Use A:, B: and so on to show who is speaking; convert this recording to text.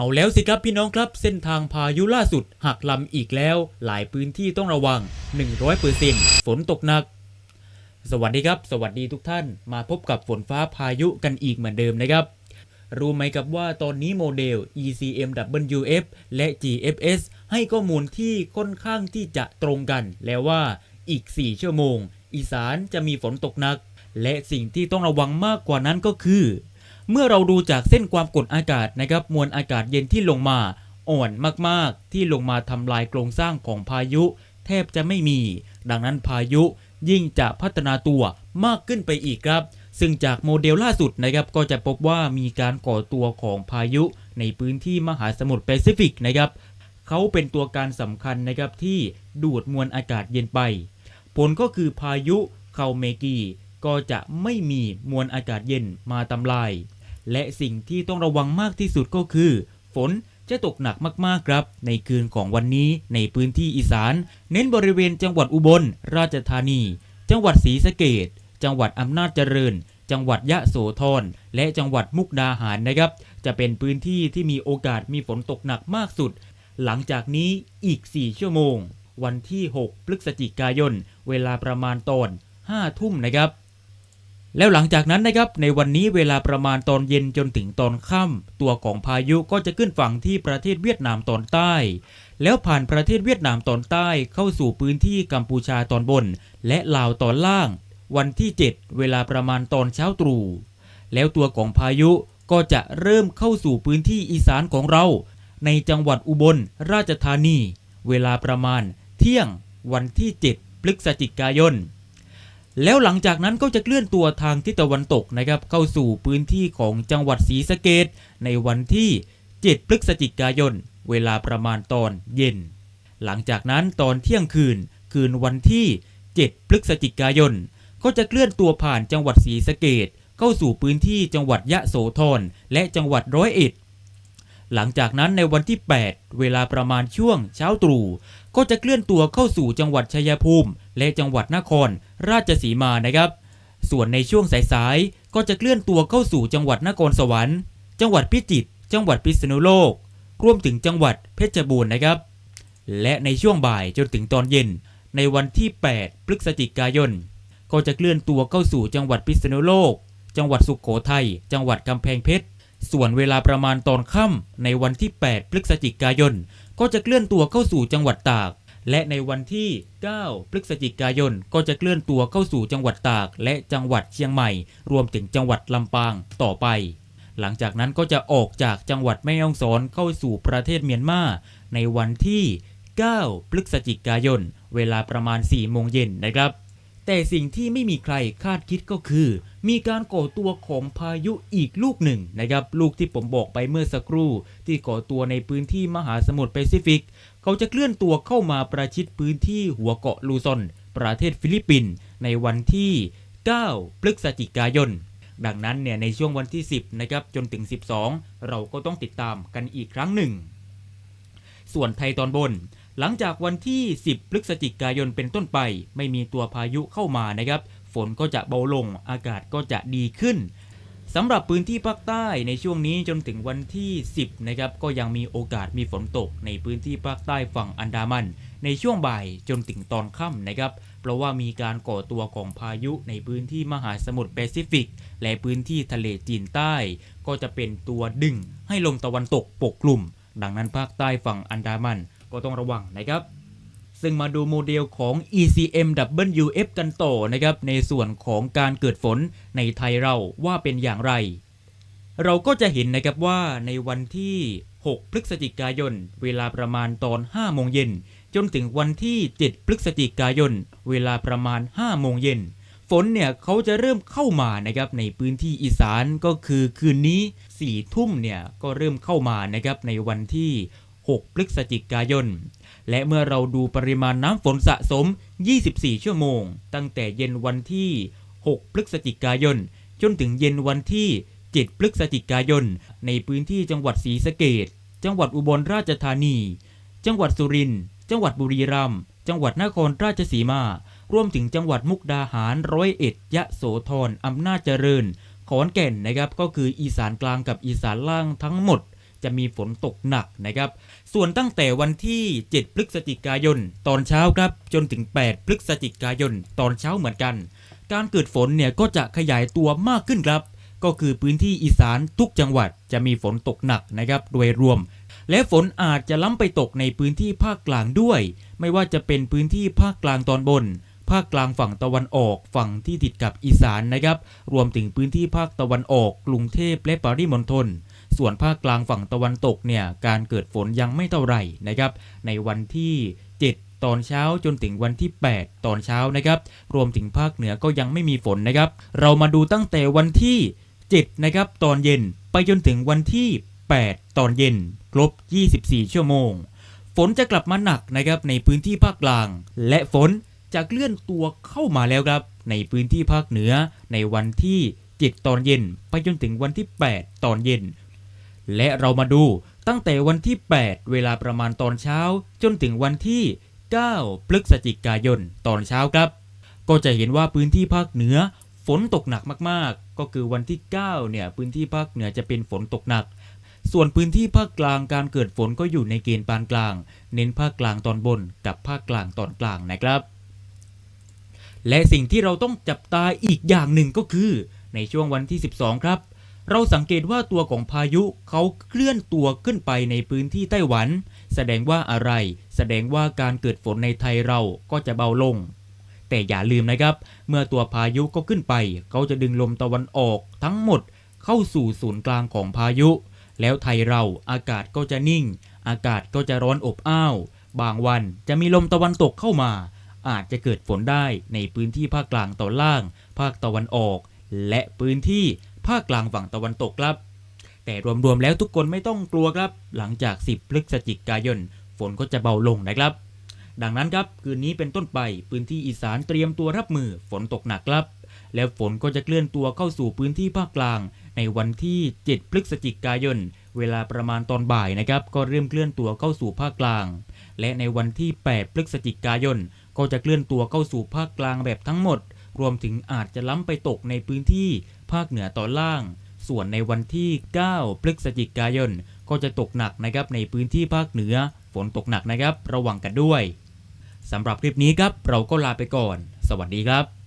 A: เอาแล้วสิครับพี่น้องครับเส้นทางพายุล่าสุดหักลำอีกแล้ว หลายพื้นที่ต้องระวัง 100%ฝนตกหนัก สวัสดีครับ สวัสดีทุกท่าน มาพบกับฝนฟ้าพายุกันอีกเหมือนเดิมนะครับ รู้ไหมครับว่าตอนนี้โมเดล ECMWF และ GFS ให้ข้อมูลที่ค่อนข้างที่จะตรงกัน แล้วว่าอีก 4 ชั่วโมง อีสานจะมีฝนตกหนัก และสิ่งที่ต้องระวังมากกว่านั้นก็คือ เมื่อเราดูจากเส้นความกดอากาศนะครับมวลอากาศเย็นที่ลงมาอ่อนมากๆ ที่ลงมาทำลายโครงสร้างของพายุ แทบจะไม่มี ดังนั้นพายุยิ่งจะพัฒนาตัวมากขึ้นไปอีกครับ ซึ่งจากโมเดลล่าสุดนะครับก็จะพบว่ามีการก่อตัวของพายุในพื้นที่มหาสมุทรแปซิฟิกนะครับเขาเป็นตัวการสำคัญนะครับที่ดูดมวลอากาศเย็นไป ผลก็คือพายุเคาเมกีก็จะไม่มีมวลอากาศเย็นมาทำลาย และสิ่งที่ต้องระวังมากที่สุดก็คือ ฝนจะตกหนักมากๆครับ ในคืนของวันนี้ในพื้นที่อีสาน เน้นบริเวณจังหวัดอุบล ราชธานี จังหวัดศรีสะเกดจังหวัดอำนาจเจริญ จังหวัดยะโสธรและจังหวัดมุกดาหารนะครับ จะเป็นพื้นที่ที่มีโอกาสมีฝนตกหนักมากสุด หลังจากนี้อีก 4 ชั่วโมง วันที่ 6 พฤศจิกายน เวลาประมาณตอน5ทุ่มนะครับ แล้วหลังจากนั้นนะครับในวันนี้เวลาประมาณตอนเย็นจนถึงตอนค่ำตัวของพายุก็จะขึ้นฝั่งที่ประเทศเวียดนามตอนใต้ แล้วผ่านประเทศเวียดนามตอนใต้เข้าสู่พื้นที่กัมพูชาตอนบน และลาวตอนล่าง วันที่ 7 เวลาประมาณตอนเช้าตรู่แล้วตัวของพายุก็จะเริ่มเข้าสู่พื้นที่อีสานของเรา ในจังหวัดอุบลราชธานี เวลาประมาณเที่ยงวันที่ 7 พฤศจิกายน แล้วหลังจากนั้นก็จะเคลื่อนตัวทางทิศตะวันตกนะครับเข้าสู่พื้นที่ของจังหวัดศรีสะเกดในวันที่ 7 พฤศจิกายน เวลาประมาณตอนเย็น หลังจากนั้นตอนเที่ยงคืนคืนวันที่ 7 พฤศจิกายน ก็จะเคลื่อนตัวผ่านจังหวัดศรีสะเกดเข้าสู่พื้นที่จังหวัดยะโสธรและจังหวัดร้อยเอ็ด หลังจากนั้นในวันที่ 8 เวลาประมาณช่วงเช้าตรู่ก็จะเคลื่อนตัวเข้าสู่จังหวัดชัยภูมิ และจังหวัดนครราชสีมานะครับ ส่วนในช่วงสายๆก็จะเคลื่อนตัวเข้าสู่จังหวัดนครสวรรค์ จังหวัดพิจิตรจังหวัดพิษณุโลก รวมถึงจังหวัดเพชรบูรณ์นะครับ และในช่วงบ่ายจนถึงตอนเย็น ในวันที่ 8 พฤศจิกายน ก็จะเคลื่อนตัวเข้าสู่จังหวัดพิษณุโลก จังหวัดสุขโขทัยจังหวัดกำแพงเพชรส่วนเวลาประมาณตอนค่ำในวันที่ 8 พฤศจิกายน ก็จะเคลื่อนตัวเข้าสู่จังหวัดตาก และในวันที่ 9 พฤศจิกายน ก็จะเคลื่อนตัวเข้าสู่จังหวัดตาก และจังหวัดเชียงใหม่ รวมถึงจังหวัดลำปางต่อไป หลังจากนั้นก็จะออกจากจังหวัดแม่ฮ่องสอนเข้าสู่ประเทศเมียนมา ในวันที่ 9 พฤศจิกายน เวลาประมาณ 4 โมงเย็นนะครับ แต่สิ่งที่ไม่มีใครคาดคิดก็คือ มีการก่อตัวของพายุอีกลูกหนึ่งนะครับ ลูกที่ผมบอกไปเมื่อสักครู่ ที่ก่อตัวในพื้นที่มหาสมุทรแปซิฟิก เขาจะเคลื่อนตัวเข้ามาประชิดพื้นที่หัวเกาะลูซอน ประเทศฟิลิปปินส์ในวันที่ 9 พฤศจิกายน ดังนั้นเนี่ยในช่วงวันที่ 10 นะครับจนถึง 12 เราก็ต้องติดตามกันอีกครั้งหนึ่ง ส่วนไทยตอนบน หลังจากวันที่ 10 พฤศจิกายนเป็นต้นไป ไม่มีตัวพายุเข้ามานะครับ ฝนก็จะเบาลง อากาศก็จะดีขึ้นสำหรับพื้นที่ภาคใต้ในช่วงนี้จนถึงวันที่ 10 นะครับ ก็ยังมีโอกาสมีฝนตกในพื้นที่ภาคใต้ฝั่งอันดามัน ในช่วงบ่ายจนถึงตอนค่ำนะครับ เพราะว่ามีการก่อตัวของพายุในพื้นที่มหาสมุทรแปซิฟิก และพื้นที่ทะเลจีนใต้ ก็จะเป็นตัวดึงให้ลมตะวันตกปกคลุมดังนั้นภาคใต้ฝั่งอันดามัน ก็ต้องระวังนะครับ ซึ่งมาดูโมเดลของ ECMWF กันต่อนะครับ ในส่วนของการเกิดฝนในไทยเราว่าเป็นอย่างไร เราก็จะเห็นนะครับว่าในวันที่ 6 พฤศจิกายน เวลาประมาณตอน 5 โมงเย็น จนถึงวันที่ 7 พฤศจิกายน เวลาประมาณ 5 โมงเย็นฝนเนี่ยเขาจะเริ่มเข้ามานะครับในพื้นที่อีสานก็คือคืนนี้4ทุ่มเนี่ยก็เริ่มเข้ามานะครับในวันที่ 6 พฤศจิกายน และเมื่อเราดูปริมาณน้ำฝนสะสม 24 ชั่วโมง ตั้งแต่เย็นวันที่ 6 พฤศจิกายน จนถึงเย็นวันที่ 7 พฤศจิกายน ในพื้นที่จังหวัดศรีสะเกดจังหวัดอุบลราชธานี จังหวัดสุรินทร์จังหวัดบุรีรัมย์จังหวัดนครราชสีมา รวมถึงจังหวัดมุกดาหารร้อยเอ็ด ยะโสธรอำนาจเจริญ ขอนแก่นนะครับ ก็คืออีสานกลางกับอีสานล่างทั้งหมด จะมีฝนตกหนักนะครับ ส่วนตั้งแต่วันที่ 7 พฤศจิกายน ตอนเช้าครับ จนถึง 8 พฤศจิกายน ตอนเช้าเหมือนกัน การเกิดฝนเนี่ยก็จะขยายตัวมากขึ้นครับ ก็คือพื้นที่อีสานทุกจังหวัดจะมีฝนตกหนักนะครับ โดยรวม และฝนอาจจะล้ำไปตกในพื้นที่ภาคกลางด้วย ไม่ว่าจะเป็นพื้นที่ภาคกลางตอนบนภาคกลางฝั่งตะวันออกฝั่งที่ติดกับอีสานนะครับ รวมถึงพื้นที่ภาคตะวันออก กรุงเทพและปริมณฑล ส่วนภาคกลางฝั่งตะวันตกเนี่ยการเกิดฝนยังไม่เท่าไหร่นะครับ ในวันที่ 7ตอนเช้าจนถึงวันที่ 8 ตอนเช้านะครับ รวมถึงภาคเหนือก็ยังไม่มีฝนนะครับ เรามาดูตั้งแต่วันที่ 7 นะครับ ตอนเย็นไปจนถึงวันที่ 8 ตอนเย็น ครบ 24 ชั่วโมง ฝนจะกลับมาหนักนะครับในพื้นที่ภาคกลาง และฝนจะเคลื่อนตัวเข้ามาแล้วครับ ในพื้นที่ภาคเหนือในวันที่ 7 ตอนเย็น ไปจนถึงวันที่ 8 ตอนเย็น และเรามาดูตั้งแต่วันที่ 8 เวลาประมาณตอนเช้า จนถึงวันที่ 9 พฤศจิกายนตอนเช้าครับ ก็จะเห็นว่าพื้นที่ภาคเหนือฝนตกหนักมากๆ ก็คือวันที่ 9 เนี่ยพื้นที่ภาคเหนือจะเป็นฝนตกหนัก ส่วนพื้นที่ภาคกลางการเกิดฝนก็อยู่ในเกณฑ์ปานกลาง เน้นภาคกลางตอนบนกับภาคกลางตอนกลางนะครับ และสิ่งที่เราต้องจับตาอีกอย่างหนึ่งก็คือ ในช่วงวันที่ 12 ครับ เราสังเกตว่าตัวของพายุเขาเคลื่อนตัวขึ้นไปในพื้นที่ไต้หวัน แสดงว่าอะไร แสดงว่าการเกิดฝนในไทยเราก็จะเบาลง แต่อย่าลืมนะครับ เมื่อตัวพายุก็ขึ้นไป เขาจะดึงลมตะวันออกทั้งหมดเข้าสู่ศูนย์กลางของพายุ แล้วไทยเราอากาศก็จะนิ่ง อากาศก็จะร้อนอบอ้าว บางวันจะมีลมตะวันตกเข้ามา อาจจะเกิดฝนได้ในพื้นที่ภาคกลางตอนล่าง ภาคตะวันออก และพื้นที่ ภาคกลางฝั่งตะวันตกครับ แต่รวมๆแล้วทุกคนไม่ต้องกลัวครับ หลังจาก 10 พฤศจิกายน ฝนก็จะเบาลงนะครับ ดังนั้นครับคืนนี้เป็นต้นไปพื้นที่อีสานเตรียมตัวรับมือฝนตกหนักครับ แล้วฝนก็จะเคลื่อนตัวเข้าสู่พื้นที่ภาคกลาง ในวันที่ 7 พฤศจิกายน เวลาประมาณตอนบ่ายนะครับ ก็เริ่มเคลื่อนตัวเข้าสู่ภาคกลาง และในวันที่ 8 พฤศจิกายน ก็จะเคลื่อนตัวเข้าสู่ภาคกลางแบบทั้งหมดรวมถึงอาจจะล้ำไปตกในพื้นที่ ภาคเหนือตอนล่าง ส่วนในวันที่ 9 พฤศจิกายน ก็จะตกหนักนะครับในพื้นที่ภาคเหนือ ฝนตกหนักนะครับ ระวังกันด้วยสำหรับคลิปนี้ครับเราก็ลาไปก่อน สวัสดีครับ